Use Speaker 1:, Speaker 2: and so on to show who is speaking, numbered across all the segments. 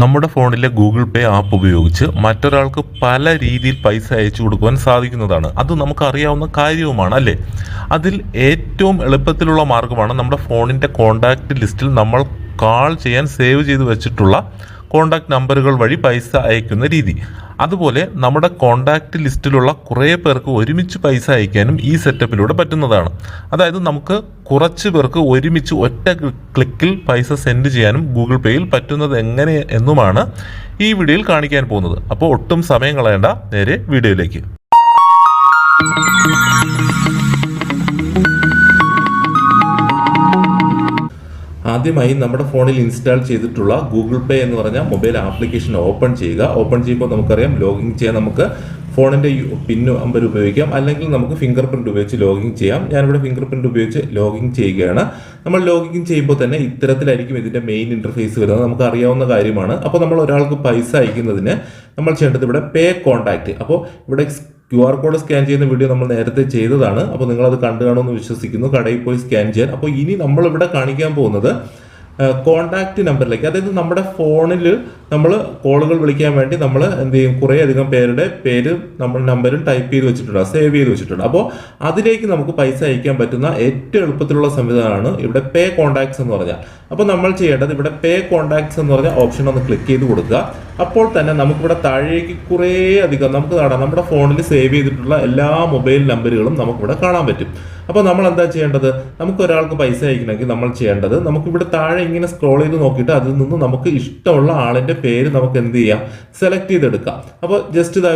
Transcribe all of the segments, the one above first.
Speaker 1: നമ്മുടെ ഫോണിലെ ഗൂഗിൾ പേ ആപ്പ് ഉപയോഗിച്ച് മറ്റൊരാൾക്ക് പല രീതിയിൽ പൈസ അയച്ചു കൊടുക്കുവാൻ സാധിക്കുന്നതാണ്. അത് നമുക്കറിയാവുന്ന കാര്യവുമാണ് അല്ലേ? അതിൽ ഏറ്റവും എളുപ്പത്തിലുള്ള മാർഗമാണ് നമ്മുടെ ഫോണിന്റെ കോൺടാക്റ്റ് ലിസ്റ്റിൽ നമ്മൾ കാൾ ചെയ്യാൻ സേവ് ചെയ്ത് വെച്ചിട്ടുള്ള കോൺടാക്ട് നമ്പറുകൾ വഴി പൈസ അയക്കുന്ന രീതി. അതുപോലെ നമ്മുടെ കോണ്ടാക്ട് ലിസ്റ്റിലുള്ള കുറേ പേർക്ക് ഒരുമിച്ച് പൈസ അയക്കാനും ഈ സെറ്റപ്പിലൂടെ പറ്റുന്നതാണ്. അതായത് നമുക്ക് കുറച്ച് പേർക്ക് ഒരുമിച്ച് ഒറ്റ ക്ലിക്കിൽ പൈസ സെൻഡ് ചെയ്യാനും ഗൂഗിൾ പേയിൽ പറ്റുന്നത് എങ്ങനെ എന്നുമാണ് ഈ വീഡിയോയിൽ കാണിക്കാൻ പോകുന്നത്. അപ്പോൾ ഒട്ടും സമയം കളയേണ്ട. നേരെ വീഡിയോയിലേക്ക്. ആദ്യമായി നമ്മുടെ ഫോണിൽ ഇൻസ്റ്റാൾ ചെയ്തിട്ടുള്ള ഗൂഗിൾ പേ എന്ന് പറഞ്ഞ മൊബൈൽ ആപ്ലിക്കേഷൻ ഓപ്പൺ ചെയ്യുക. ഓപ്പൺ ചെയ്യുമ്പോൾ നമുക്കറിയാം ലോഗിൻ ചെയ്യാൻ നമുക്ക് ഫോണിന്റെ പിൻ നമ്പർ ഉപയോഗിക്കാം. അല്ലെങ്കിൽ നമുക്ക് ഫിംഗർ പ്രിന്റ് ഉപയോഗിച്ച് ലോഗിൻ ചെയ്യാം. ഞാനിവിടെ ഫിംഗർ പ്രിന്റ് ഉപയോഗിച്ച് ലോഗിൻ ചെയ്യുകയാണ്. നമ്മൾ ലോഗിൻ ചെയ്യുമ്പോൾ തന്നെ ഇത്തരത്തിലായിരിക്കും ഇതിന്റെ മെയിൻ ഇന്റർഫേസ് വരുന്നത്. നമുക്ക് അറിയാവുന്ന കാര്യമാണ്. അപ്പോൾ നമ്മൾ ഒരാൾക്ക് പൈസ അയക്കുന്നതിന് നമ്മൾ ചെയ്യേണ്ടത് ഇവിടെ പേ കോൺടാക്റ്റ്. അപ്പോൾ ഇവിടെ ക്യു ആർ കോഡ് സ്കാൻ ചെയ്യുന്ന വീഡിയോ നമ്മൾ നേരത്തെ ചെയ്തതാണ്. അപ്പോൾ നിങ്ങളത് കണ്ടു കാണുമെന്ന് വിശ്വസിക്കുന്നു. കടയിൽ പോയി സ്കാൻ ചെയ്യാൻ. അപ്പോൾ ഇനി നമ്മളിവിടെ കാണിക്കാൻ പോകുന്നത് കോണ്ടാക്ട് നമ്പറിലേക്ക് അതായത് നമ്മുടെ ഫോണിൽ നമ്മൾ കോളുകൾ വിളിക്കാൻ വേണ്ടി നമ്മൾ എന്ത് ചെയ്യും? കുറേ അധികം പേരുടെ പേര് നമ്മൾ നമ്പരും ടൈപ്പ് ചെയ്ത് വെച്ചിട്ടുണ്ട് സേവ് ചെയ്ത് വെച്ചിട്ടുണ്ട്. അപ്പോൾ അതിലേക്ക് നമുക്ക് പൈസ അയക്കാൻ പറ്റുന്ന ഏറ്റവും എളുപ്പത്തിലുള്ള സംവിധാനമാണ് ഇവിടെ പേ കോണ്ടാക്ട്സ് എന്ന് പറഞ്ഞാൽ. അപ്പോൾ നമ്മൾ ചെയ്യേണ്ടത് ഇവിടെ പേ കോണ്ടാക്ട്സ് എന്ന് പറഞ്ഞ ഓപ്ഷൻ ഒന്ന് ക്ലിക്ക് ചെയ്ത് കൊടുക്കുക. അപ്പോൾ തന്നെ നമുക്കിവിടെ താഴേക്ക് കുറേ അധികം നമുക്ക് കാണാം നമ്മുടെ ഫോണിൽ സേവ് ചെയ്തിട്ടുള്ള എല്ലാ മൊബൈൽ നമ്പറുകളും നമുക്കിവിടെ കാണാൻ പറ്റും. അപ്പോൾ നമ്മൾ എന്താ ചെയ്യേണ്ടത്? നമുക്ക് ഒരാൾക്ക് പൈസ അയക്കണമെങ്കിൽ നമ്മൾ ചെയ്യേണ്ടത് നമുക്കിവിടെ താഴെ ഇങ്ങനെ സ്ക്രോൾ ചെയ്ത് നോക്കിയിട്ട് അതിൽ നിന്ന് നമുക്ക് ഇഷ്ടമുള്ള ആളിന്റെ പേര് നമുക്ക് എന്ത് ചെയ്യാം? സെലക്ട് ചെയ്തെടുക്കാം. അപ്പോൾ ജസ്റ്റ് ഇതാ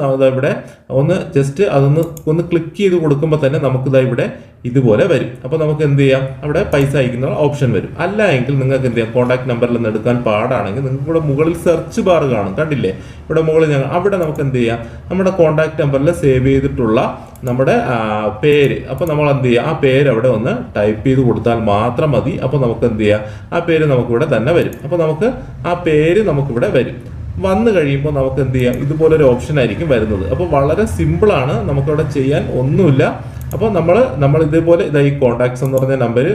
Speaker 1: നാം ഇവിടെ ഒന്ന് ജസ്റ്റ് അതൊന്ന് ഒന്ന് ക്ലിക്ക് ചെയ്ത് കൊടുക്കുമ്പോൾ തന്നെ നമുക്ക് ഇതാ ഇവിടെ ഇതുപോലെ വരും. അപ്പോൾ നമുക്ക് എന്ത് ചെയ്യാം? അവിടെ പൈസ അയക്കുന്ന ഓപ്ഷൻ വരും. അല്ല എങ്കിൽ നിങ്ങൾക്ക് എന്ത് ചെയ്യാം? കോൺടാക്ട് നമ്പറിൽ നിന്ന് എടുക്കാൻ പാടാണെങ്കിൽ നിങ്ങൾക്ക് ഇവിടെ മുകളിൽ സെർച്ച് ബാർ കാണും. കണ്ടില്ലേ? ഇവിടെ മുകളിൽ ഞങ്ങൾ അവിടെ നമുക്ക് എന്ത് ചെയ്യാം? നമ്മുടെ കോൺടാക്ട് നമ്പറിൽ സേവ് ചെയ്തിട്ടുള്ള നമ്മുടെ പേര്. അപ്പോൾ നമ്മൾ എന്ത് ചെയ്യാം? ആ പേര് അവിടെ ഒന്ന് ടൈപ്പ് ചെയ്ത് കൊടുത്താൽ മാത്രം മതി. അപ്പോൾ നമുക്ക് എന്ത് ചെയ്യാം? ആ പേര് നമുക്കിവിടെ തന്നെ വരും. അപ്പോൾ നമുക്ക് ആ പേര് നമുക്കിവിടെ വരും. വന്നു കഴിയുമ്പോൾ നമുക്ക് എന്ത് ചെയ്യാം? ഇതുപോലൊരു ഓപ്ഷൻ ആയിരിക്കും വരുന്നത്. അപ്പോൾ വളരെ സിമ്പിളാണ് നമുക്കവിടെ ചെയ്യാൻ ഒന്നുമില്ല. അപ്പോൾ നമ്മൾ നമ്മൾ ഇതേപോലെ ഇതാ ഈ കോൺടാക്ട്സ് എന്ന് പറഞ്ഞ നമ്പർ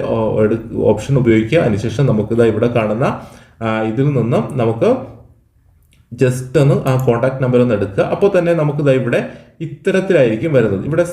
Speaker 1: ഓപ്ഷൻ ഉപയോഗിക്കുക. അതിനുശേഷം നമുക്കിതാ ഇവിടെ കാണുന്ന ഇതിൽ നിന്നും നമുക്ക് ജസ്റ്റ് ഒന്ന് ആ കോൺടാക്ട് നമ്പർ ഒന്ന് എടുക്കുക. അപ്പോൾ തന്നെ നമുക്ക് ഇതാ ഇവിടെ ഇത്തരത്തിലായിരിക്കും വരുന്നത്. ഇവിടെ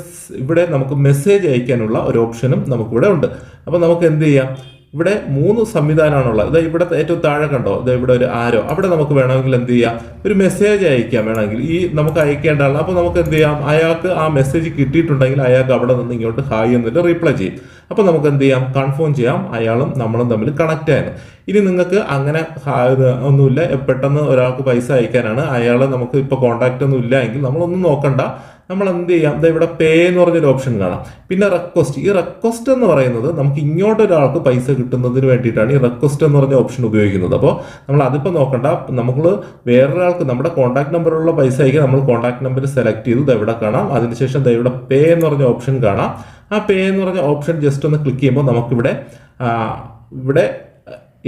Speaker 1: ഇവിടെ നമുക്ക് മെസ്സേജ് അയക്കാനുള്ള ഒരു ഓപ്ഷനും നമുക്കിവിടെ ഉണ്ട്. അപ്പോൾ നമുക്ക് എന്ത് ചെയ്യാം? ഇവിടെ മൂന്ന് സംവിധാനമാണുള്ളത്. ഇതാ ഇവിടെ ഏറ്റവും താഴെ കണ്ടോ? ഇതാ ഇവിടെ ഒരു ആരോ അവിടെ നമുക്ക് വേണമെങ്കിൽ എന്ത് ചെയ്യാം? ഒരു മെസ്സേജ് അയക്കാം വേണമെങ്കിൽ. ഈ നമുക്ക് അയക്കേണ്ട ആളാണ് അപ്പോൾ നമുക്ക് എന്ത് ചെയ്യാം? അയാൾക്ക് ആ മെസ്സേജ് കിട്ടിയിട്ടുണ്ടെങ്കിൽ അയാൾക്ക് അവിടെ നിന്ന് ഇങ്ങോട്ട് ഹായ് എന്നിട്ട് റിപ്ലൈ ചെയ്യും. അപ്പോൾ നമുക്ക് എന്ത് ചെയ്യാം? കൺഫേം ചെയ്യാം. അയാളും നമ്മളും തമ്മിൽ കണക്ട് ആയിരുന്നു ഇനി നിങ്ങൾക്ക് അങ്ങനെ ഒന്നുമില്ല. പെട്ടെന്ന് ഒരാൾക്ക് പൈസ അയക്കാനാണ്. അയാളെ നമുക്ക് ഇപ്പോൾ കോൺടാക്റ്റ് ഒന്നും ഇല്ല എങ്കിൽ നമ്മളൊന്നും നോക്കണ്ട. നമ്മൾ എന്ത് ചെയ്യാം ഇതാ ഇവിടെ പേ എന്ന് പറഞ്ഞൊരു ഓപ്ഷൻ കാണാം. പിന്നെ റെക്വസ്റ്റ് ഈ റെക്വസ്റ്റ് എന്ന് പറയുന്നത് നമുക്ക് ഇങ്ങോട്ട് ഒരാൾക്ക് പൈസ കിട്ടുന്നതിന് വേണ്ടിയിട്ടാണ് ഈ റെക്വസ്റ്റ് എന്ന് പറഞ്ഞ ഓപ്ഷൻ ഉപയോഗിക്കുന്നത്. അപ്പോൾ നമ്മൾ അതിപ്പോൾ നോക്കണ്ട. നമ്മൾ വേറൊരാൾക്ക് നമ്മുടെ കോൺടാക്ട് നമ്പറിലുള്ള പൈസ അയക്കാൻ നമ്മൾ കോൺടാക്ട് നമ്പർ സെലക്ട് ചെയ്തു. ഇവിടെ കാണാം. അതിനുശേഷം ഇവിടെ പേ എന്ന് പറഞ്ഞ ഓപ്ഷൻ കാണാം. ആ പേ എന്ന് പറഞ്ഞ ഓപ്ഷൻ ജസ്റ്റ് ഒന്ന് ക്ലിക്ക് ചെയ്യുമ്പോൾ നമുക്കിവിടെ ഇവിടെ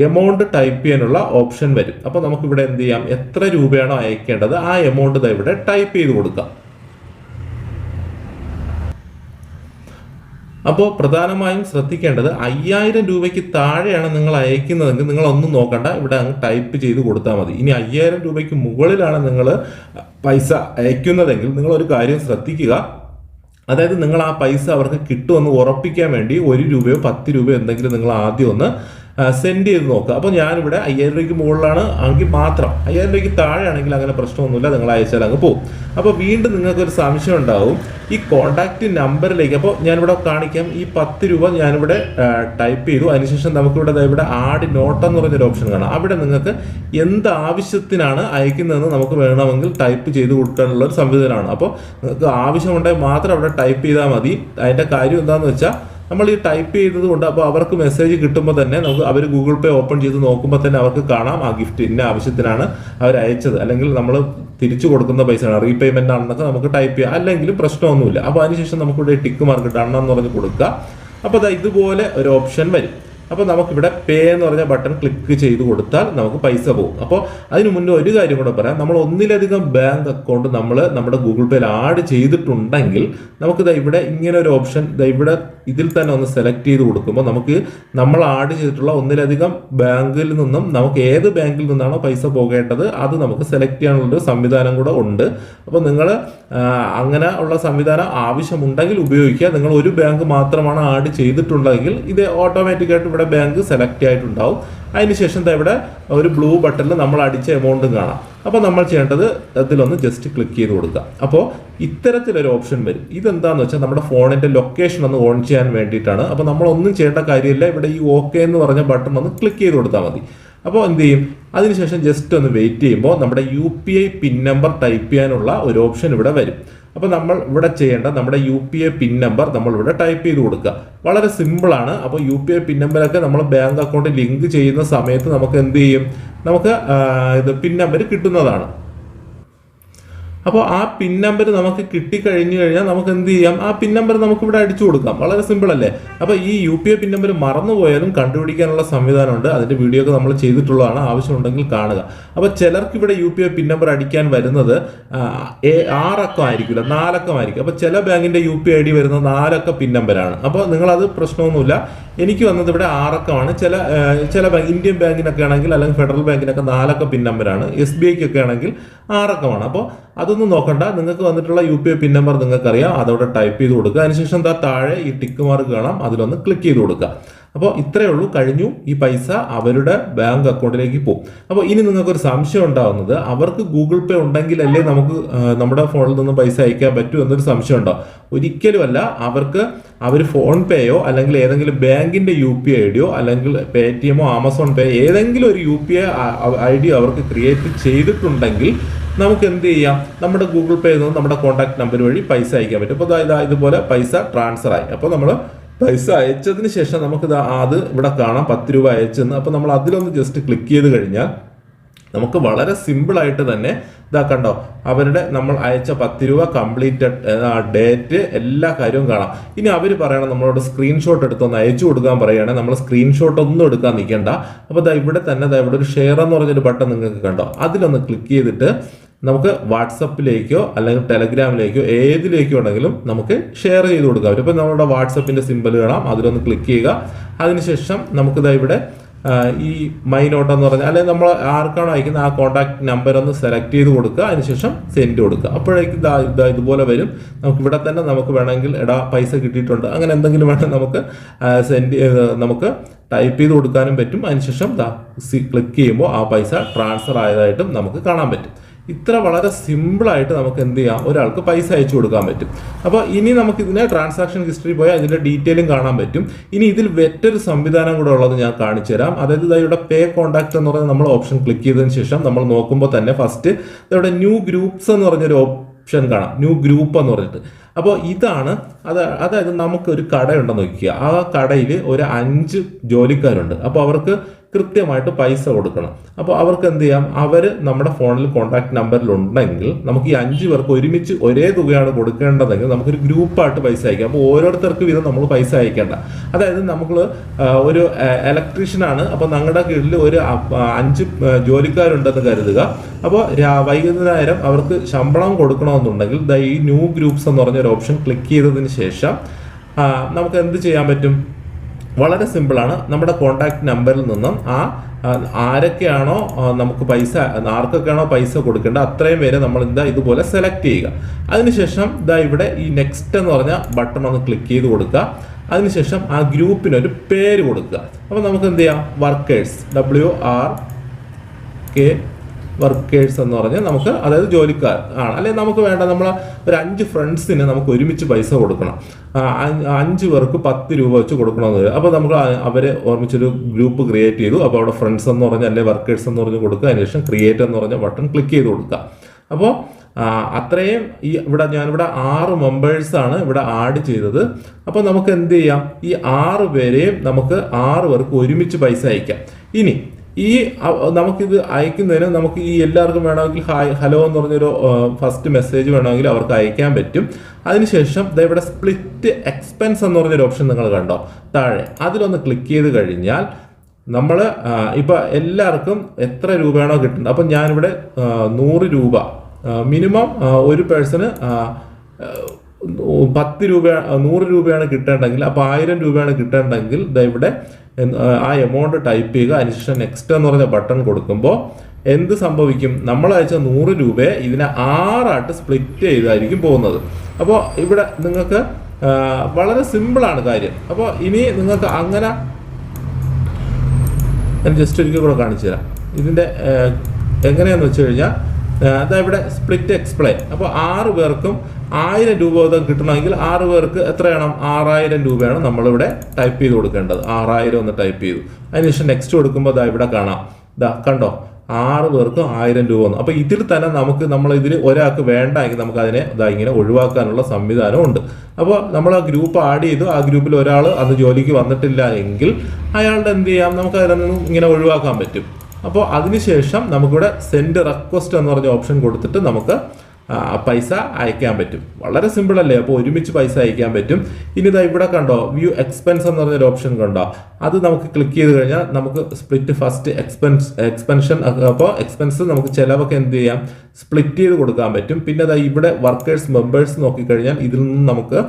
Speaker 1: എമൗണ്ട് ടൈപ്പ് ചെയ്യാനുള്ള ഓപ്ഷൻ വരും. അപ്പോൾ നമുക്കിവിടെ എന്ത് ചെയ്യാം എത്ര രൂപയാണോ അയക്കേണ്ടത്? ആ എമൗണ്ട് ഇവിടെ ടൈപ്പ് ചെയ്ത് കൊടുക്കാം. അപ്പോൾ പ്രധാനമായും ശ്രദ്ധിക്കേണ്ടത് അയ്യായിരം രൂപയ്ക്ക് താഴെയാണ് നിങ്ങൾ അയക്കുന്നതെങ്കിൽ നിങ്ങൾ ഒന്നും നോക്കണ്ട. ഇവിടെ അങ്ങ് ടൈപ്പ് ചെയ്ത് കൊടുത്താൽ മതി. ഇനി അയ്യായിരം രൂപയ്ക്ക് മുകളിലാണ് നിങ്ങൾ പൈസ അയക്കുന്നതെങ്കിൽ നിങ്ങൾ ഒരു കാര്യം ശ്രദ്ധിക്കുക. അതായത് നിങ്ങൾ ആ പൈസ അവർക്ക് കിട്ടുമെന്ന് ഉറപ്പിക്കാൻ വേണ്ടി ഒരു രൂപയോ പത്ത് രൂപയോ എന്തെങ്കിലും നിങ്ങൾ ആദ്യം ഒന്ന് സെൻഡ് ചെയ്ത് നോക്കുക അപ്പോൾ ഞാനിവിടെ അയ്യായിരം രൂപയ്ക്ക് മുകളിലാണ് എങ്കിൽ മാത്രം. അയ്യായിരം രൂപയ്ക്ക് താഴെയാണെങ്കിൽ അങ്ങനെ പ്രശ്നമൊന്നുമില്ല. നിങ്ങൾ അയച്ചാൽ അങ്ങ് പോകും അപ്പോൾ വീണ്ടും നിങ്ങൾക്കൊരു സംശയം ഉണ്ടാവും. ഈ കോൺടാക്റ്റ് നമ്പറിലേക്ക് അപ്പോൾ ഞാനിവിടെ കാണിക്കാം. ഈ പത്ത് രൂപ ഞാനിവിടെ ടൈപ്പ് ചെയ്തു. അതിനുശേഷം നമുക്കിവിടെ ഇവിടെ ആഡ് നോട്ട് എന്ന് പറഞ്ഞൊരു ഓപ്ഷൻ കാണാം. അവിടെ നിങ്ങൾക്ക് എന്ത് ആവശ്യത്തിനാണ് അയക്കുന്നതെന്ന് നമുക്ക് വേണമെങ്കിൽ ടൈപ്പ് ചെയ്ത് കൊടുക്കാനുള്ള ഒരു സംവിധാനമാണ്. അപ്പോൾ നിങ്ങൾക്ക് ആവശ്യമുണ്ടെങ്കിൽ മാത്രം അവിടെ ടൈപ്പ് ചെയ്താൽ മതി. അതിന്റെ കാര്യം എന്താണെന്ന് വെച്ചാൽ നമ്മൾ ഈ ടൈപ്പ് ചെയ്തത് കൊണ്ട് അപ്പോൾ അവർക്ക് മെസ്സേജ് കിട്ടുമ്പോൾ തന്നെ നമുക്ക് അവർ ഗൂഗിൾ പേ ഓപ്പൺ ചെയ്ത് നോക്കുമ്പോൾ തന്നെ അവർക്ക് കാണാം ആ ഗിഫ്റ്റ് ഇന്ന ആവശ്യത്തിനാണ് അവർ അയച്ചത്. അല്ലെങ്കിൽ നമ്മൾ തിരിച്ചു കൊടുക്കുന്ന പൈസയാണ്. റീപേയ്മെന്റ് ആണെന്നൊക്കെ നമുക്ക് ടൈപ്പ് ചെയ്യാം. അല്ലെങ്കിൽ പ്രശ്നമൊന്നുമില്ല. അപ്പോൾ അതിനുശേഷം നമുക്കിവിടെ ടിക്ക് മാർക്ക് ഡണ്ണെന്ന് പറഞ്ഞ് കൊടുക്കുക. അപ്പോൾ അത് ഇതുപോലെ ഒരു ഓപ്ഷൻ വരും. അപ്പോൾ നമുക്കിവിടെ പേ എന്ന് പറഞ്ഞ ബട്ടൺ ക്ലിക്ക് ചെയ്ത് കൊടുത്താൽ നമുക്ക് പൈസ പോകും. അപ്പോൾ അതിന് മുന്നേ ഒരു കാര്യം കൂടെ പറയാം. നമ്മൾ ഒന്നിലധികം ബാങ്ക് അക്കൗണ്ട് നമ്മൾ നമ്മുടെ ഗൂഗിൾ പേയിൽ ആഡ് ചെയ്തിട്ടുണ്ടെങ്കിൽ നമുക്ക് ഇവിടെ ഇങ്ങനെ ഒരു ഓപ്ഷൻ ഇവിടെ ഇതിൽ തന്നെ ഒന്ന് സെലക്ട് ചെയ്ത് കൊടുക്കുമ്പോൾ നമുക്ക് നമ്മൾ ആഡ് ചെയ്തിട്ടുള്ള ഒന്നിലധികം ബാങ്കിൽ നിന്നും നമുക്ക് ഏത് ബാങ്കിൽ നിന്നാണോ പൈസ പോകേണ്ടത് അത് നമുക്ക് സെലക്ട് ചെയ്യാനുള്ളൊരു സംവിധാനം കൂടെ ഉണ്ട്. അപ്പോൾ നിങ്ങൾ അങ്ങനെ ഉള്ള സംവിധാനം ആവശ്യമുണ്ടെങ്കിൽ ഉപയോഗിക്കുക. നിങ്ങൾ ഒരു ബാങ്ക് മാത്രമാണ് ആഡ് ചെയ്തിട്ടുണ്ടെങ്കിൽ ഇത് ഓട്ടോമാറ്റിക്കായിട്ട് ഇവിടെ ബാങ്ക് സെലക്ട് ആയിട്ടുണ്ടാവും. അതിനുശേഷം ഇവിടെ ഒരു ബ്ലൂ ബട്ടണിൽ നമ്മൾ അടിച്ച എമൗണ്ടും കാണാം. അപ്പോൾ നമ്മൾ ചെയ്യേണ്ടത് ഇതിലൊന്ന് ജസ്റ്റ് ക്ലിക്ക് ചെയ്ത് കൊടുക്കുക. അപ്പോൾ ഇത്തരത്തിലൊരു ഓപ്ഷൻ വരും. ഇതെന്താന്ന് വെച്ചാൽ നമ്മുടെ ഫോണിന്റെ ലൊക്കേഷൻ ഒന്ന് ഓൺ ചെയ്യാൻ വേണ്ടിയിട്ടാണ്. അപ്പോൾ നമ്മളൊന്നും ചെയ്യേണ്ട കാര്യമില്ല. ഇവിടെ ഈ ഓക്കെ എന്ന് പറഞ്ഞ ബട്ടൺ ഒന്ന് ക്ലിക്ക് ചെയ്ത് കൊടുത്താൽ മതി. അപ്പോൾ എന്ത് ചെയ്യും? അതിനുശേഷം ജസ്റ്റ് ഒന്ന് വെയിറ്റ് ചെയ്യുമ്പോൾ നമ്മുടെ U P I PIN number type ചെയ്യാനുള്ള ഒരു ഓപ്ഷൻ ഇവിടെ വരും. അപ്പോൾ നമ്മൾ ഇവിടെ ചെയ്യേണ്ട നമ്മുടെ U P I PIN number നമ്മൾ ഇവിടെ ടൈപ്പ് ചെയ്ത് കൊടുക്കുക. വളരെ സിമ്പിളാണ് അപ്പോൾ യു പി ഐ പിൻ നമ്പറൊക്കെ നമ്മൾ ബാങ്ക് അക്കൗണ്ട് ലിങ്ക് ചെയ്യുന്ന സമയത്ത് നമുക്ക് എന്ത് ചെയ്യും? നമുക്ക് ഇത് പിൻ നമ്പർ കിട്ടുന്നതാണ്. അപ്പോൾ ആ പിൻ നമ്പർ നമുക്ക് കിട്ടിക്കഴിഞ്ഞു കഴിഞ്ഞാൽ നമുക്ക് എന്ത് ചെയ്യാം? ആ പിൻ നമ്പർ നമുക്ക് ഇവിടെ അടിച്ചു കൊടുക്കാം. വളരെ സിമ്പിൾ അല്ലേ? അപ്പോൾ ഈ U P I PIN number മറന്നുപോയാലും കണ്ടുപിടിക്കാനുള്ള സംവിധാനമുണ്ട്. അതിന്റെ വീഡിയോ ഒക്കെ നമ്മൾ ചെയ്തിട്ടുള്ളതാണ്. ആവശ്യമുണ്ടെങ്കിൽ കാണുക. അപ്പോൾ ചിലർക്ക് ഇവിടെ U P I PIN number അടിക്കാൻ വരുന്നത് ആറക്കം ആയിരിക്കില്ല. നാലക്കമായിരിക്കും അപ്പോൾ ചില ബാങ്കിന്റെ യു പി ഐ ഡി വരുന്നത് നാലക്ക പിൻ നമ്പറാണ് അപ്പോൾ നിങ്ങളത് പ്രശ്നമൊന്നുമില്ല. എനിക്ക് വന്നത് ഇവിടെ ആറക്കമാണ്. ചില ചില ബാങ്ക് ഇന്ത്യൻ ബാങ്കിനൊക്കെ ആണെങ്കിൽ അല്ലെങ്കിൽ ഫെഡറൽ ബാങ്കിനൊക്കെ നാലക്ക പിൻ നമ്പറാണ് എസ് ബി ഐക്കൊക്കെ ആണെങ്കിൽ ആറക്കമാണ് അപ്പോൾ അതൊന്നും നോക്കണ്ട. നിങ്ങൾക്ക് വന്നിട്ടുള്ള U P I PIN number നിങ്ങൾക്കറിയാം. അതവിടെ ടൈപ്പ് ചെയ്ത് കൊടുക്കുക. അതിനുശേഷം താഴെ ഈ ടിക്ക് മാർക്ക് കാണാം. അതിലൊന്ന് ക്ലിക്ക് ചെയ്ത് കൊടുക്കുക. അപ്പോൾ ഇത്രയേ ഉള്ളൂ. കഴിഞ്ഞു. ഈ പൈസ അവരുടെ ബാങ്ക് അക്കൗണ്ടിലേക്ക് പോകും അപ്പോൾ ഇനി നിങ്ങൾക്കൊരു സംശയം ഉണ്ടാവുന്നത് അവർക്ക് ഗൂഗിൾ പേ ഉണ്ടെങ്കിലല്ലേ നമുക്ക് നമ്മുടെ ഫോണിൽ നിന്ന് പൈസ അയക്കാൻ പറ്റൂ എന്നൊരു സംശയം ഉണ്ടാവും. ഒരിക്കലുമല്ല അവർക്ക് അവർ ഫോൺ പേയോ അല്ലെങ്കിൽ ഏതെങ്കിലും ബാങ്കിന്റെ യു പി ഐ ഡിയോ അല്ലെങ്കിൽ പേ ടി എമ്മോ ആമസോൺ പേ ഏതെങ്കിലും ഒരു യു പി ഐ ഐ ഡിയോ അവർക്ക് ക്രിയേറ്റ് ചെയ്തിട്ടുണ്ടെങ്കിൽ നമുക്ക് എന്ത് ചെയ്യാം? നമ്മുടെ ഗൂഗിൾ പേ നിന്ന് നമ്മുടെ കോൺടാക്ട് നമ്പർ വഴി പൈസ അയക്കാൻ പറ്റും. അപ്പോൾ ഇതാ ഇതുപോലെ പൈസ ട്രാൻസ്ഫർ ആയി അപ്പോൾ നമ്മൾ പൈസ അയച്ചതിന് ശേഷം നമുക്ക് ദാ അത് ഇവിടെ കാണാം പത്ത് രൂപ അയച്ചെന്ന്. അപ്പോൾ നമ്മൾ അതിലൊന്ന് ജസ്റ്റ് ക്ലിക്ക് ചെയ്ത് കഴിഞ്ഞാൽ നമുക്ക് വളരെ സിമ്പിൾ ആയിട്ട് തന്നെ ഇതാ കണ്ടോ അവരുടെ നമ്മൾ അയച്ച പത്ത് രൂപ കംപ്ലീറ്റഡ് ഡേറ്റ് എല്ലാ കാര്യവും കാണാം. ഇനി അവർ പറയണം നമ്മളോട് സ്ക്രീൻഷോട്ട് എടുത്തൊന്ന് അയച്ചു കൊടുക്കാൻ പറയുകയാണെങ്കിൽ നമ്മൾ സ്ക്രീൻഷോട്ട് ഒന്നും എടുക്കാൻ നിൽക്കണ്ട. അപ്പോൾ ഇവിടെ തന്നെ ഇവിടെ ഒരു ഷെയർ എന്ന് പറഞ്ഞൊരു ബട്ടൺ നിങ്ങൾക്ക് കണ്ടോ അതിലൊന്ന് ക്ലിക്ക് ചെയ്തിട്ട് നമുക്ക് വാട്സപ്പിലേക്കോ അല്ലെങ്കിൽ ടെലഗ്രാമിലേക്കോ ഏതിലേക്കോ ഉണ്ടെങ്കിലും നമുക്ക് ഷെയർ ചെയ്ത് കൊടുക്കാം. ഇപ്പം നമ്മുടെ വാട്സപ്പിന്റെ സിമ്പിൾ കാണാം. അതിലൊന്ന് ക്ലിക്ക് ചെയ്യുക. അതിനുശേഷം നമുക്ക് ദാ ഇവിടെ ഈ മൈ നോട്ട് എന്ന് പറഞ്ഞാൽ അല്ലെങ്കിൽ നമ്മൾ ആർക്കാണോ അയക്കുന്നത് ആ കോൺടാക്ട് നമ്പർ ഒന്ന് സെലക്ട് ചെയ്ത് കൊടുക്കുക. അതിനുശേഷം സെൻഡ് കൊടുക്കുക. അപ്പോഴേക്കും ഇതാ ഇതാ ഇതുപോലെ വരും. നമുക്ക് ഇവിടെ തന്നെ നമുക്ക് വേണമെങ്കിൽ എടാ പൈസ കിട്ടിയിട്ടുണ്ട്. അങ്ങനെ എന്തെങ്കിലും വേണമെങ്കിൽ നമുക്ക് സെൻഡ് നമുക്ക് ടൈപ്പ് ചെയ്ത് കൊടുക്കാനും പറ്റും. അതിനുശേഷം ക്ലിക്ക് ചെയ്യുമ്പോൾ ആ പൈസ ട്രാൻസ്ഫർ ആയതായിട്ടും നമുക്ക് കാണാൻ പറ്റും. ഇത്ര വളരെ സിമ്പിളായിട്ട് നമുക്ക് എന്ത് ചെയ്യാം? ഒരാൾക്ക് പൈസ അയച്ചു കൊടുക്കാൻ പറ്റും. അപ്പോൾ ഇനി നമുക്ക് ഇതിനെ ട്രാൻസാക്ഷൻ ഹിസ്റ്ററി പോയാൽ അതിന്റെ ഡീറ്റെയിലും കാണാൻ പറ്റും. ഇനി ഇതിൽ വെറ്റൊരു സംവിധാനം കൂടെ ഉള്ളത് ഞാൻ കാണിച്ചു തരാം. അതായത് ഇവിടെ പേ കോൺടാക്ട് എന്ന് പറഞ്ഞ നമ്മൾ ഓപ്ഷൻ ക്ലിക്ക് ചെയ്തതിന് ശേഷം നമ്മൾ നോക്കുമ്പോൾ തന്നെ ഫസ്റ്റ് ഇവിടെ ന്യൂ ഗ്രൂപ്പ്സ് എന്ന് പറഞ്ഞൊരു ഓപ്ഷൻ കാണാം. ന്യൂ ഗ്രൂപ്പ് എന്ന് പറഞ്ഞിട്ട്. അപ്പോൾ ഇതാണ് അത് അതായത് നമുക്കൊരു കടയുണ്ടെന്ന് നോക്കുക ആ കടയിൽ ഒരു അഞ്ച് ജോലിക്കാരുണ്ട്. അപ്പോൾ അവർക്ക് കൃത്യമായിട്ട് പൈസ കൊടുക്കണം. അപ്പോൾ അവർക്ക് എന്ത് ചെയ്യാം? അവർ നമ്മുടെ ഫോണിൽ കോൺടാക്ട് നമ്പറിൽ ഉണ്ടെങ്കിൽ നമുക്ക് ഈ അഞ്ച് പേർക്ക് ഒരുമിച്ച് ഒരേ തുകയാണ് കൊടുക്കേണ്ടതെങ്കിൽ നമുക്കൊരു ഗ്രൂപ്പായിട്ട് പൈസ അയക്കാം. അപ്പോൾ ഓരോരുത്തർക്ക് വീതം നമ്മൾ പൈസ അയക്കേണ്ട. അതായത് നമ്മൾ ഒരു ഇലക്ട്രീഷ്യനാണ് അപ്പോൾ ഞങ്ങളുടെ കീഴിൽ ഒരു അഞ്ച് ജോലിക്കാരുണ്ടെന്ന് കരുതുക. അപ്പോൾ വൈകുന്നേരം അവർക്ക് ശമ്പളം കൊടുക്കണമെന്നുണ്ടെങ്കിൽ ദാ ഈ ന്യൂ ഗ്രൂപ്പ്സ് എന്ന് പറഞ്ഞൊരു ഓപ്ഷൻ ക്ലിക്ക് ചെയ്തതിന് ശേഷം നമുക്ക് എന്ത് ചെയ്യാൻ പറ്റും? വളരെ സിമ്പിളാണ് നമ്മുടെ കോൺടാക്ട് നമ്പറിൽ നിന്നും ആ ആരൊക്കെയാണോ നമുക്ക് പൈസ ആർക്കൊക്കെയാണോ പൈസ കൊടുക്കേണ്ടത് അത്രയും പേരെ നമ്മൾ എന്താ ഇതുപോലെ സെലക്ട് ചെയ്യുക. അതിനുശേഷം ഇതാ ഇവിടെ ഈ നെക്സ്റ്റ് എന്ന് പറഞ്ഞ ബട്ടൺ ഒന്ന് ക്ലിക്ക് ചെയ്ത് കൊടുക്കുക. അതിനുശേഷം ആ ഗ്രൂപ്പിനൊരു പേര് കൊടുക്കുക. അപ്പോൾ നമുക്ക് എന്ത് ചെയ്യാം? Workers W R K workers എന്ന് പറഞ്ഞാൽ നമുക്ക് അതായത് ജോലിക്കാർ ആണ്. അല്ലെങ്കിൽ നമുക്ക് വേണ്ട നമ്മൾ ഒരു അഞ്ച് ഫ്രണ്ട്സിന് നമുക്ക് ഒരുമിച്ച് പൈസ കൊടുക്കണം. അഞ്ച് പേർക്ക് പത്ത് രൂപ വെച്ച് കൊടുക്കണമെന്ന് വരും. അപ്പോൾ നമുക്ക് അവരെ ഓർമ്മിച്ചൊരു ഗ്രൂപ്പ് ക്രിയേറ്റ് ചെയ്തു. അപ്പോൾ അവിടെ ഫ്രണ്ട്സ് എന്ന് പറഞ്ഞാൽ അല്ലെങ്കിൽ വർക്കേഴ്സ് എന്ന് പറഞ്ഞ് കൊടുക്കുക. അതിനുശേഷം ക്രിയേറ്റ് എന്ന് പറഞ്ഞ ബട്ടൺ ക്ലിക്ക് ചെയ്ത് കൊടുക്കുക. അപ്പോൾ അത്രയും ഈ ഇവിടെ ഞാനിവിടെ ആറ് മെമ്പേഴ്സ് ആണ് ഇവിടെ ആഡ് ചെയ്തത്. അപ്പോൾ നമുക്ക് എന്ത് ചെയ്യാം? ഈ ആറ് പേരെയും നമുക്ക് ആറ് പേർക്ക് ഒരുമിച്ച് പൈസ അയക്കാം. ഇനി ഈ നമുക്കിത് അയക്കുന്നതിന് നമുക്ക് ഈ എല്ലാവർക്കും വേണമെങ്കിൽ ഹായ് ഹലോ എന്ന് പറഞ്ഞൊരു ഫസ്റ്റ് മെസ്സേജ് വേണമെങ്കിൽ അവർക്ക് അയക്കാൻ പറ്റും. അതിനുശേഷം ഇവിടെ സ്പ്ലിറ്റ് എക്സ്പെൻസ് എന്ന് പറഞ്ഞൊരു ഓപ്ഷൻ നിങ്ങൾ കണ്ടോ? താഴെ. അതിലൊന്ന് ക്ലിക്ക് ചെയ്ത് കഴിഞ്ഞാൽ നമ്മൾ ഇപ്പം എല്ലാവർക്കും എത്ര രൂപയാണോ കിട്ടുന്നത്? അപ്പം ഞാനിവിടെ നൂറ് രൂപ. മിനിമം ഒരു പേഴ്സണ് പത്ത് രൂപ നൂറ് രൂപയാണ് കിട്ടേണ്ടെങ്കിൽ അപ്പോൾ ആയിരം രൂപയാണ് കിട്ടേണ്ടെങ്കിൽ ഇവിടെ ആ, എമൗണ്ട് ടൈപ്പ് ചെയ്യുക. അതിനുശേഷം നെക്സ്റ്റ് എന്ന് പറഞ്ഞ ബട്ടൺ കൊടുക്കുമ്പോൾ എന്ത് സംഭവിക്കും? നമ്മൾ അയച്ച നൂറ് രൂപയെ ഇതിനെ ആറായിട്ട് സ്പ്ലിറ്റ് ചെയ്തായിരിക്കും പോകുന്നത്. അപ്പോൾ ഇവിടെ നിങ്ങൾക്ക് വളരെ സിമ്പിളാണ് കാര്യം. അപ്പോൾ ഇനി നിങ്ങൾക്ക് അങ്ങനെ ഞാൻ ജസ്റ്റ് ഒരിക്കൽ കൂടെ കാണിച്ചു തരാം. ഇതിന്റെ എങ്ങനെയാണെന്ന് വെച്ച് കഴിഞ്ഞാൽ അതാ ഇവിടെ സ്പ്ലിറ്റ് എക്സ്പ്ലെയിൻ അപ്പോൾ ആറ് പേർക്കും ആയിരം രൂപ വീതം കിട്ടണമെങ്കിൽ ആറ് പേർക്ക് എത്രയാണ്? ആറായിരം രൂപയാണ് നമ്മളിവിടെ ടൈപ്പ് ചെയ്ത് കൊടുക്കേണ്ടത്. ആറായിരം ഒന്ന് ടൈപ്പ് ചെയ്തു. അതിനുശേഷം നെക്സ്റ്റ് കൊടുക്കുമ്പോൾ ദാ ഇവിടെ കാണാം. ദാ കണ്ടോ? ആറ് പേർക്കും ആയിരം രൂപ വന്നു. അപ്പോൾ ഇതിൽ തന്നെ നമുക്ക് നമ്മൾ ഇതിൽ ഒരാൾക്ക് വേണ്ട എങ്കിൽ നമുക്ക് അതിനെ ഇതാ ഇങ്ങനെ ഒഴിവാക്കാനുള്ള സംവിധാനം ഉണ്ട്. അപ്പോൾ നമ്മൾ ആ ഗ്രൂപ്പ് ആഡ് ചെയ്തു. ആ ഗ്രൂപ്പിൽ ഒരാൾ അന്ന് ജോലിക്ക് വന്നിട്ടില്ല എങ്കിൽ അയാളുടെ എന്ത് ചെയ്യാം? നമുക്ക് അതിൽ നിന്നും ഇങ്ങനെ ഒഴിവാക്കാൻ പറ്റും. അപ്പോൾ അതിനുശേഷം നമുക്കിവിടെ സെൻഡ് റിക്വസ്റ്റ് എന്ന് പറഞ്ഞ ഓപ്ഷൻ കൊടുത്തിട്ട് നമുക്ക് പൈസ അയക്കാൻ പറ്റും. വളരെ സിമ്പിൾ അല്ലേ? അപ്പോൾ ഒരുമിച്ച് പൈസ അയക്കാൻ പറ്റും. ഇനി ഇതാ ഇവിടെ കണ്ടോ വ്യൂ എക്സ്പെൻസ് എന്ന് പറഞ്ഞൊരു ഓപ്ഷൻ കണ്ടോ? അത് നമുക്ക് ക്ലിക്ക് ചെയ്ത് കഴിഞ്ഞാൽ നമുക്ക് സ്പ്ലിറ്റ് ഫസ്റ്റ് എക്സ്പെൻസ് എക്സ്പെൻഷൻ അപ്പോൾ എക്സ്പെൻസ് നമുക്ക് ചിലവൊക്കെ എന്ത് ചെയ്യാം? സ്പ്ലിറ്റ് ചെയ്ത് കൊടുക്കാൻ പറ്റും. പിന്നെ അതാ ഇവിടെ വർക്കേഴ്സ് മെമ്പേഴ്സ് നോക്കിക്കഴിഞ്ഞാൽ ഇതിൽ നിന്ന് നമുക്ക്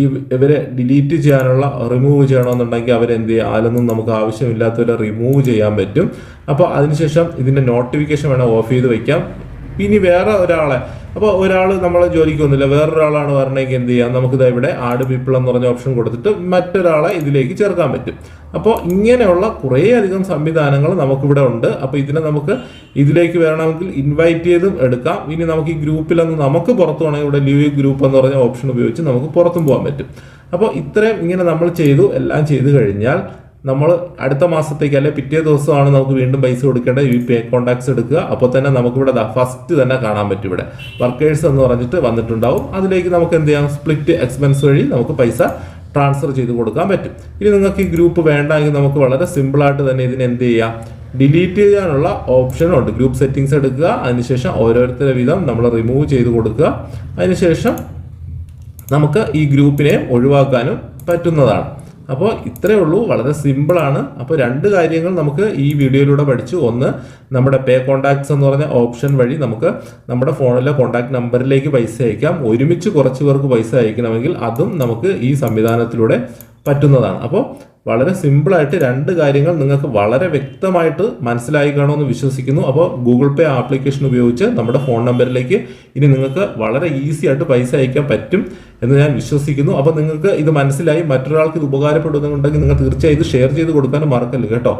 Speaker 1: ഈ ഇവരെ ഡിലീറ്റ് ചെയ്യാനുള്ള റിമൂവ് ചെയ്യണമെന്നുണ്ടെങ്കിൽ അവരെന്ത് ചെയ്യുക അതിലൊന്നും നമുക്ക് ആവശ്യമില്ലാത്തവരെ റിമൂവ് ചെയ്യാൻ പറ്റും. അപ്പോൾ അതിനുശേഷം ഇതിന്റെ നോട്ടിഫിക്കേഷൻ വേണം ഓഫ് ചെയ്ത് വയ്ക്കാം ഇനി വേറെ ഒരാളെ. അപ്പോൾ ഒരാൾ നമ്മൾ ജോലിക്ക് വന്നില്ല. വേറൊരാളാണ് വരണമെങ്കിൽ എന്ത് ചെയ്യാം? നമുക്ക് ഇതാ ഇവിടെ ആഡ് പീപ്പിൾ എന്ന് പറഞ്ഞ ഓപ്ഷൻ കൊടുത്തിട്ട് മറ്റൊരാളെ ഇതിലേക്ക് ചേർക്കാൻ പറ്റും. അപ്പോൾ ഇങ്ങനെയുള്ള കുറേയധികം സംവിധാനങ്ങൾ നമുക്കിവിടെ ഉണ്ട്. അപ്പോൾ ഇതിനെ നമുക്ക് ഇതിലേക്ക് വേണമെങ്കിൽ ഇൻവൈറ്റ് ചെയ്തും എടുക്കാം. ഇനി നമുക്ക് ഈ ഗ്രൂപ്പിൽ ഗ്രൂപ്പിലൊന്ന് നമുക്ക് പുറത്തു വേണമെങ്കിൽ ഇവിടെ ലീവ് ഗ്രൂപ്പ് എന്ന് പറഞ്ഞ ഓപ്ഷൻ ഉപയോഗിച്ച് നമുക്ക് പുറത്തും പോകാൻ പറ്റും. അപ്പോൾ ഇത്രയും ഇങ്ങനെ നമ്മൾ ചെയ്തു. എല്ലാം ചെയ്തു കഴിഞ്ഞാൽ നമ്മൾ അടുത്ത മാസത്തേക്ക് അല്ലെ പിറ്റേ ദിവസമാണ് നമുക്ക് വീണ്ടും പൈസ കൊടുക്കേണ്ടത് പി ഐ കോൺടാക്ട്സ് എടുക്കുക. അപ്പോൾ തന്നെ നമുക്കിവിടെ ഫസ്റ്റ് തന്നെ കാണാൻ പറ്റും ഇവിടെ. വർക്കേഴ്സ് എന്ന് പറഞ്ഞിട്ട് വന്നിട്ടുണ്ടാവും. അതിലേക്ക് നമുക്ക് എന്ത് ചെയ്യാം? സ്പ്ലിറ്റ് എക്സ്പെൻസ് വഴി നമുക്ക് പൈസ ട്രാൻസ്ഫർ ചെയ്ത് കൊടുക്കാൻ പറ്റും. ഇനി നിങ്ങൾക്ക് ഈ ഗ്രൂപ്പ് വേണ്ടെങ്കിൽ നമുക്ക് വളരെ സിമ്പിളായിട്ട് തന്നെ ഇതിന് എന്ത് ചെയ്യാം? ഡിലീറ്റ് ചെയ്യാനുള്ള ഓപ്ഷനുണ്ട് ഗ്രൂപ്പ് സെറ്റിംഗ്സ് എടുക്കുക. അതിനുശേഷം ഓരോരുത്തരുടെ വീതം നമ്മൾ റിമൂവ് ചെയ്ത് കൊടുക്കുക. അതിനുശേഷം നമുക്ക് ഈ ഗ്രൂപ്പിനെ ഒഴിവാക്കാനും പറ്റുന്നതാണ്. അപ്പോൾ ഇത്രയേ ഉള്ളൂ. വളരെ സിമ്പിളാണ് അപ്പോൾ രണ്ട് കാര്യങ്ങൾ നമുക്ക് ഈ വീഡിയോയിലൂടെ പഠിച്ചു. ഒന്ന് നമ്മുടെ പേ കോണ്ടാക്ട്സ് എന്ന് പറഞ്ഞ ഓപ്ഷൻ വഴി നമുക്ക് നമ്മുടെ ഫോണിലെ കോണ്ടാക്ട് നമ്പറിലേക്ക് പൈസ അയക്കാം. ഒരുമിച്ച് കുറച്ച് പേർക്ക് പൈസ അയക്കണമെങ്കിൽ അതും നമുക്ക് ഈ സംവിധാനത്തിലൂടെ പറ്റുന്നതാണ്. അപ്പോൾ വളരെ സിമ്പിളായിട്ട് രണ്ട് കാര്യങ്ങൾ നിങ്ങൾക്ക് വളരെ വ്യക്തമായിട്ട് മനസ്സിലായി കാണുമെന്ന് വിശ്വസിക്കുന്നു. അപ്പോൾ ഗൂഗിൾ പേ ആപ്ലിക്കേഷൻ ഉപയോഗിച്ച് നമ്മുടെ ഫോൺ നമ്പറിലേക്ക് ഇനി നിങ്ങൾക്ക് വളരെ ഈസി ആയിട്ട് പൈസ അയക്കാൻ പറ്റും. എന്ന് ഞാൻ വിശ്വസിക്കുന്നു. അപ്പോൾ നിങ്ങൾക്ക് ഇത് മനസ്സിലായി മറ്റൊരാൾക്ക് ഇത് ഉപകാരപ്പെടുന്നുണ്ടെങ്കിൽ നിങ്ങൾ തീർച്ചയായും ഇത് ഷെയർ ചെയ്ത് കൊടുക്കാനും മറക്കല്ല് കേട്ടോ?